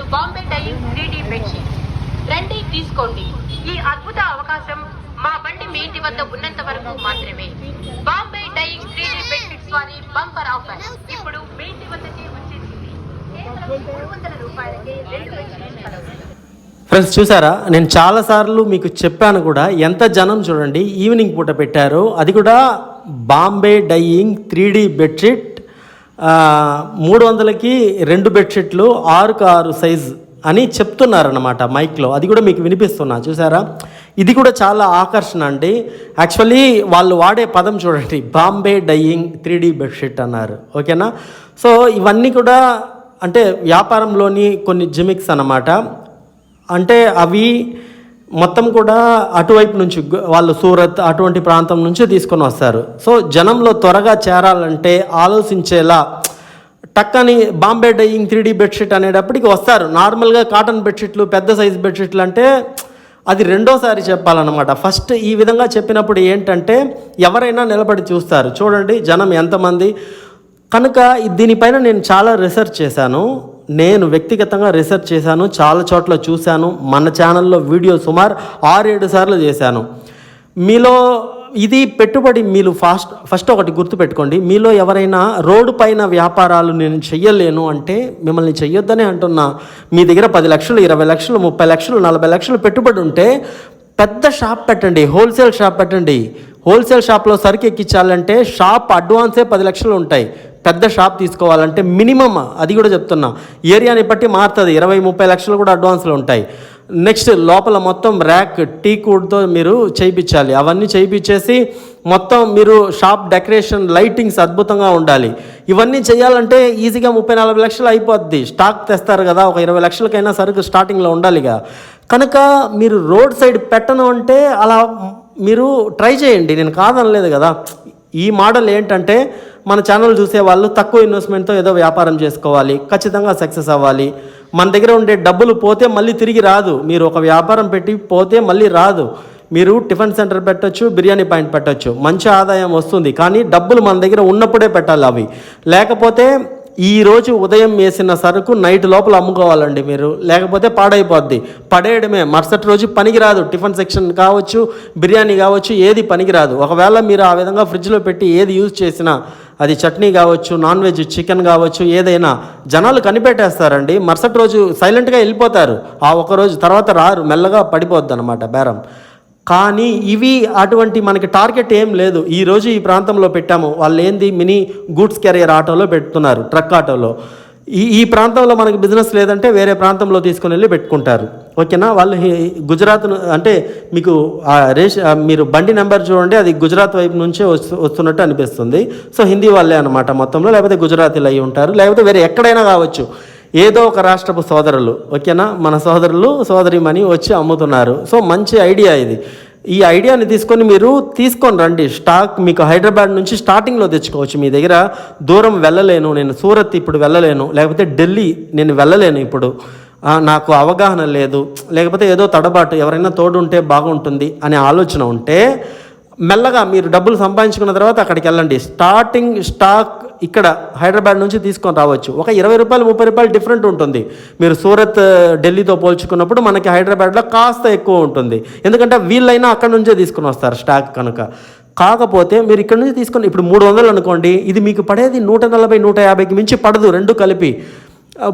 To Bombay Dyeing three D bedsheet రండి తీసుకోండి. ఈ అద్భుత అవకాశం మా బండి మీ ఇంటి వద్ద ఉన్నంత వరకు మాత్రమే. Bombay Dyeing three D bedsheets వారి బంపర్ ఆఫర్. ఇప్పుడు మీ ఇంటి వద్దకే వచ్చేసింది. మూడు వందల రూపాయలకే రెండు బెడ్షీట్స్ కలవు ఫ్రెండ్స్ చూసారా? నేను చాలాసార్లు మీకు చెప్పాను కూడా ఎంత జనం చూడండి ఈవినింగ్ పూట పెట్టారు. అది కూడా Bombay Dyeing three D bedsheet మూడు వందలకి రెండు బెడ్షీట్లు ఆరుకు ఆరు సైజ్ అని చెప్తున్నారనమాట మైక్లో. అది కూడా మీకు వినిపిస్తున్నా చూసారా? ఇది కూడా చాలా ఆకర్షణ అండి. యాక్చువల్లీ వాళ్ళు వాడే పదం చూడండి Bombay Dyeing three D bedsheet అన్నారు. ఓకేనా? సో ఇవన్నీ కూడా అంటే వ్యాపారంలోని కొన్ని జిమిక్స్ అన్నమాట. అంటే అవి మొత్తం కూడా అటువైపు నుంచి వాళ్ళు సూరత్ అటువంటి ప్రాంతం నుంచి తీసుకొని వస్తారు. సో జనంలో త్వరగా చేరాలంటే ఆలోచించేలా టక్కని Bombay Dyeing three D bedsheet అనేటప్పటికి వస్తారు. నార్మల్గా కాటన్ బెడ్షీట్లు పెద్ద సైజ్ బెడ్షీట్లు అంటే అది రెండోసారి చెప్పాలన్నమాట. ఫస్ట్ ఈ విధంగా చెప్పినప్పుడు ఏంటంటే ఎవరైనా నిలబడి చూస్తారు. చూడండి జనం ఎంతమంది. కనుక దీనిపైన నేను చాలా రీసెర్చ్ చేశాను. నేను వ్యక్తిగతంగా రీసెర్చ్ చేశాను చాలా చోట్ల చూశాను మన ఛానల్లో వీడియో సుమారు ఆరేడు సార్లు చేశాను. మీలో ఇది పెట్టుబడి మీరు ఫాస్ట్ ఫస్ట్ ఒకటి గుర్తుపెట్టుకోండి. మీలో ఎవరైనా రోడ్డు పైన వ్యాపారాలు నేను చెయ్యలేను అంటే మిమ్మల్ని చెయ్యొద్దనే అంటున్నా. మీ దగ్గర పది లక్షలు ఇరవై లక్షలు ముప్పై లక్షలు నలభై లక్షలు పెట్టుబడి ఉంటే పెద్ద షాప్ పెట్టండి హోల్సేల్ షాప్ పెట్టండి. హోల్సేల్ షాప్లో సరుకు ఎక్కించాలంటే షాప్ అడ్వాన్సే పది లక్షలు ఉంటాయి. పెద్ద షాప్ తీసుకోవాలంటే మినిమమ్ అది కూడా చెప్తున్నా ఏరియాని బట్టి మారుతుంది. ఇరవై ముప్పై లక్షలు కూడా అడ్వాన్స్లు ఉంటాయి. నెక్స్ట్ లోపల మొత్తం ర్యాక్ టీ కూడ్తో మీరు చేయించాలి అవన్నీ చేయించేసి మొత్తం మీరు షాప్ డెకరేషన్ లైటింగ్స్ అద్భుతంగా ఉండాలి. ఇవన్నీ చేయాలంటే ఈజీగా ముప్పై నలభై లక్షలు అయిపోద్ది. స్టాక్ తెస్తారు కదా ఒక ఇరవై లక్షలకైనా సరుకు స్టార్టింగ్లో ఉండాలిగా. కనుక మీరు రోడ్ సైడ్ పెట్టను అంటే అలా మీరు ట్రై చేయండి. నేను కాదనలేదు కదా. ఈ మోడల్ ఏంటంటే మన ఛానల్ చూసే వాళ్ళు తక్కువ ఇన్వెస్ట్మెంట్తో ఏదో వ్యాపారం చేసుకోవాలి ఖచ్చితంగా సక్సెస్ అవ్వాలి. మన దగ్గర ఉండే డబ్బులు పోతే మళ్ళీ తిరిగి రాదు. మీరు ఒక వ్యాపారం పెట్టి పోతే మళ్ళీ రాదు. మీరు టిఫిన్ సెంటర్ పెట్టొచ్చు బిర్యానీ పాయింట్ పెట్టొచ్చు. మంచి ఆదాయం వస్తుంది. కానీ డబ్బులు మన దగ్గర ఉన్నప్పుడే పెట్టాలి అవి. లేకపోతే ఈ రోజు ఉదయం వేసిన సరుకు నైట్ లోపల అమ్ముకోవాలండి మీరు. లేకపోతే పాడైపోద్ది. పడేయడమే. మరుసటి రోజు పనికిరాదు. టిఫిన్ సెక్షన్ కావచ్చు బిర్యానీ కావచ్చు ఏది పనికిరాదు. ఒకవేళ మీరు ఆ విధంగా ఫ్రిడ్జ్లో పెట్టి ఏది యూజ్ చేసినా అది చట్నీ కావచ్చు నాన్ వెజ్ చికెన్ కావచ్చు ఏదైనా జనాలు కనిపెట్టేస్తారండి. మరుసటి రోజు సైలెంట్గా వెళ్ళిపోతారు. ఆ ఒక రోజు తర్వాత రారు. మెల్లగా పడిపోద్ది అనమాట బేరం. కానీ ఇవి అటువంటి మనకి టార్గెట్ ఏం లేదు. ఈ రోజు ఈ ప్రాంతంలో పెట్టాము. వాళ్ళు ఏంది మినీ గూడ్స్ క్యారియర్ ఆటోలో పెడుతున్నారు ట్రక్ ఆటోలో. ఈ ఈ ప్రాంతంలో మనకి బిజినెస్ లేదంటే వేరే ప్రాంతంలో తీసుకుని వెళ్ళి పెట్టుకుంటారు. ఓకేనా? వాళ్ళు గుజరాత్ అంటే మీకు ఆ రేష్ మీరు బండి నెంబర్ చూడండి అది గుజరాత్ వైపు నుంచే వస్తు వస్తున్నట్టు అనిపిస్తుంది. సో హిందీ వాళ్ళే అనమాట మొత్తంలో. లేకపోతే గుజరాతీలు అయి ఉంటారు. లేకపోతే వేరే ఎక్కడైనా కావచ్చు. ఏదో ఒక రాష్ట్రపు సోదరులు ఓకేనా? మన సోదరులు సోదరిమని వచ్చి అమ్ముతున్నారు. సో మంచి ఐడియా ఇది. ఈ ఐడియాని తీసుకొని మీరు తీసుకొని రండి. స్టాక్ మీకు హైదరాబాద్ నుంచి స్టార్టింగ్లో తెచ్చుకోవచ్చు. మీ దగ్గర దూరం వెళ్ళలేను నేను సూరత్ ఇప్పుడు వెళ్ళలేను లేకపోతే ఢిల్లీ నేను వెళ్ళలేను ఇప్పుడు. నాకు అవగాహన లేదు. లేకపోతే ఏదో తడబాటు ఎవరైనా తోడు ఉంటే బాగుంటుంది అనే ఆలోచన ఉంటే మెల్లగా మీరు డబ్బులు సంపాదించుకున్న తర్వాత అక్కడికి వెళ్ళండి. స్టార్టింగ్ స్టాక్ ఇక్కడ హైదరాబాద్ నుంచి తీసుకొని రావచ్చు. ఒక ఇరవై రూపాయలు ముప్పై రూపాయలు డిఫరెంట్ ఉంటుంది. మీరు సూరత్ ఢిల్లీతో పోల్చుకున్నప్పుడు మనకి హైదరాబాద్లో కాస్త ఎక్కువ ఉంటుంది. ఎందుకంటే వీళ్ళైనా అక్కడ నుంచే తీసుకుని వస్తారు స్టాక్ కనుక. కాకపోతే మీరు ఇక్కడ నుంచి తీసుకొని ఇప్పుడు మూడు వందలు అనుకోండి ఇది మీకు పడేది నూట నలభై నూట యాభైకి మించి పడదు రెండు కలిపి.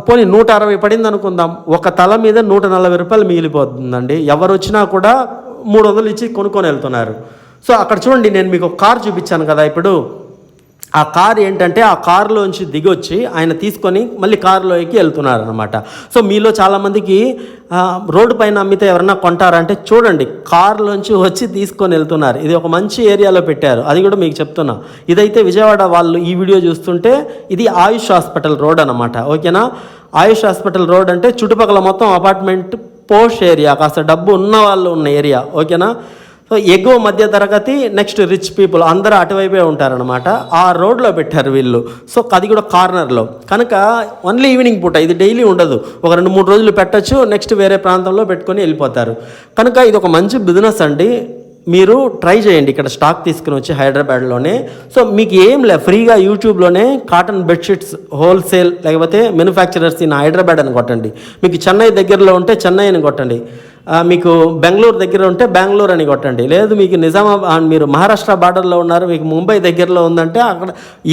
పోనీ నూట అరవై పడింది అనుకుందాం ఒక తల మీద నూట నలభై రూపాయలు మిగిలిపోతుందండి. ఎవరు వచ్చినా కూడా మూడు వందలు ఇచ్చి కొనుక్కొని వెళ్తున్నారు. సో అక్కడ చూడండి నేను మీకు ఒక కార్ చూపించాను కదా ఇప్పుడు. ఆ కార్ ఏంటంటే ఆ కారులోంచి దిగొచ్చి ఆయన తీసుకొని మళ్ళీ కారులోకి ఎక్కి వెళ్తున్నారు అనమాట సో మీలో చాలామందికి రోడ్డు పైన అమ్మితే ఎవరన్నా కొంటారంటే చూడండి కారులోంచి వచ్చి తీసుకొని వెళ్తున్నారు. ఇది ఒక మంచి ఏరియాలో పెట్టారు. అది కూడా మీకు చెప్తున్నా. ఇదైతే విజయవాడ వాళ్ళు ఈ వీడియో చూస్తుంటే ఇది ఆయుష్ హాస్పిటల్ రోడ్ అనమాట ఓకేనా? ఆయుష్ హాస్పిటల్ రోడ్ అంటే చుట్టుపక్కల మొత్తం అపార్ట్మెంట్ పోష్ ఏరియా కాస్త డబ్బు ఉన్న వాళ్ళు ఉన్న ఏరియా. ఓకేనా? సో ఎగువ మధ్య తరగతి నెక్స్ట్ రిచ్ పీపుల్ అందరూ అటువైపే ఉంటారనమాట ఆ రోడ్లో పెట్టారు వీళ్ళు. సో అది కూడా కార్నర్లో. కనుక ఓన్లీ ఈవినింగ్ పూట ఇది డైలీ ఉండదు. ఒక రెండు మూడు రోజులు పెట్టచ్చు నెక్స్ట్ వేరే ప్రాంతంలో పెట్టుకొని వెళ్ళిపోతారు. కనుక ఇది ఒక మంచి బిజినెస్ అండి. మీరు ట్రై చేయండి. ఇక్కడ స్టాక్ తీసుకుని వచ్చి హైదరాబాద్లోనే. సో మీకు ఏం లే ఫ్రీగా యూట్యూబ్లోనే కాటన్ బెడ్షీట్స్ హోల్సేల్ లేకపోతే మ్యానుఫ్యాక్చరర్స్ ఇన్ హైదరాబాద్ అని కొట్టండి. మీకు చెన్నై దగ్గరలో ఉంటే చెన్నై అని కొట్టండి. మీకు బెంగళూరు దగ్గర ఉంటే బెంగళూరు అని కొట్టండి. లేదు మీకు నిజామాబాద్ మీరు మహారాష్ట్ర బార్డర్లో ఉన్నారు మీకు ముంబై దగ్గరలో ఉందంటే అక్కడ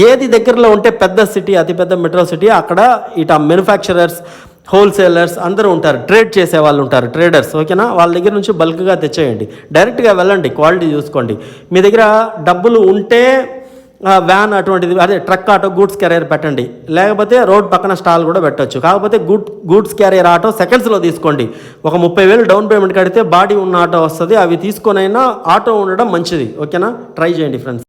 ఏది దగ్గరలో ఉంటే పెద్ద సిటీ అతిపెద్ద మెట్రో సిటీ అక్కడ ఇట మ్యానుఫ్యాక్చరర్స్ హోల్సేలర్స్ అందరూ ఉంటారు ట్రేడ్ చేసే వాళ్ళు ఉంటారు ట్రేడర్స్ ఓకేనా? వాళ్ళ దగ్గర నుంచి బల్క్గా తెచ్చేయండి. డైరెక్ట్గా వెళ్ళండి క్వాలిటీ చూసుకోండి. మీ దగ్గర డబ్బులు ఉంటే వ్యాన్ అటువంటిది అదే ట్రక్ ఆటో గూడ్స్ క్యారియర్ పెట్టండి. లేకపోతే రోడ్ పక్కన స్టాల్ కూడా పెట్టొచ్చు. కాకపోతే గుడ్ గూడ్స్ క్యారియర్ ఆటో సెకండ్స్లో తీసుకోండి. ఒక ముప్పై వేలు డౌన్ పేమెంట్ కడితే బాడీ ఉన్న ఆటో వస్తుంది అవి తీసుకొనైనా ఆటో ఉండడం మంచిది. ఓకేనా? ట్రై చేయండి ఫ్రెండ్స్